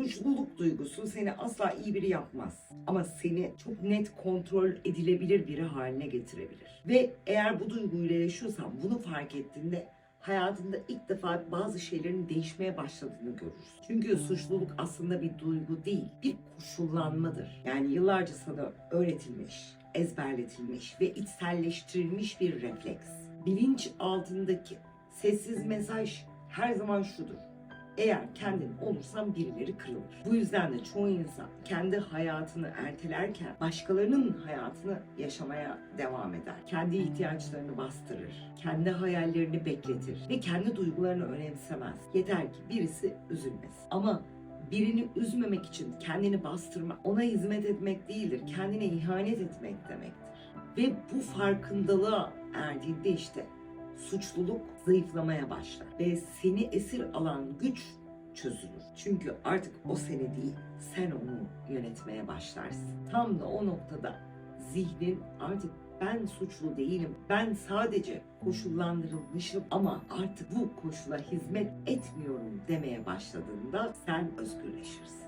Suçluluk duygusu seni asla iyi biri yapmaz. Ama seni çok net kontrol edilebilir biri haline getirebilir. Ve eğer bu duyguyla yaşıyorsan bunu fark ettiğinde hayatında ilk defa bazı şeylerin değişmeye başladığını görürsün. Çünkü suçluluk aslında bir duygu değil, bir koşullanmadır. Yani yıllarca sana öğretilmiş, ezberletilmiş ve içselleştirilmiş bir refleks. Bilinç altındaki sessiz mesaj her zaman şudur. Eğer kendin olursan birileri kırılır. Bu yüzden de çoğu insan kendi hayatını ertelerken başkalarının hayatını yaşamaya devam eder. Kendi ihtiyaçlarını bastırır. Kendi hayallerini bekletir ve kendi duygularını önemsemez. Yeter ki birisi üzülmesin. Ama birini üzmemek için kendini bastırmak, ona hizmet etmek değildir. Kendine ihanet etmek demektir. Ve bu farkındalığa erdiğinde işte suçluluk zayıflamaya başlar ve seni esir alan güç çözülür. Çünkü artık o seni değil, sen onu yönetmeye başlarsın. Tam da o noktada zihnin artık ben suçlu değilim, ben sadece koşullandırılmışım ama artık bu koşula hizmet etmiyorum demeye başladığında sen özgürleşirsin.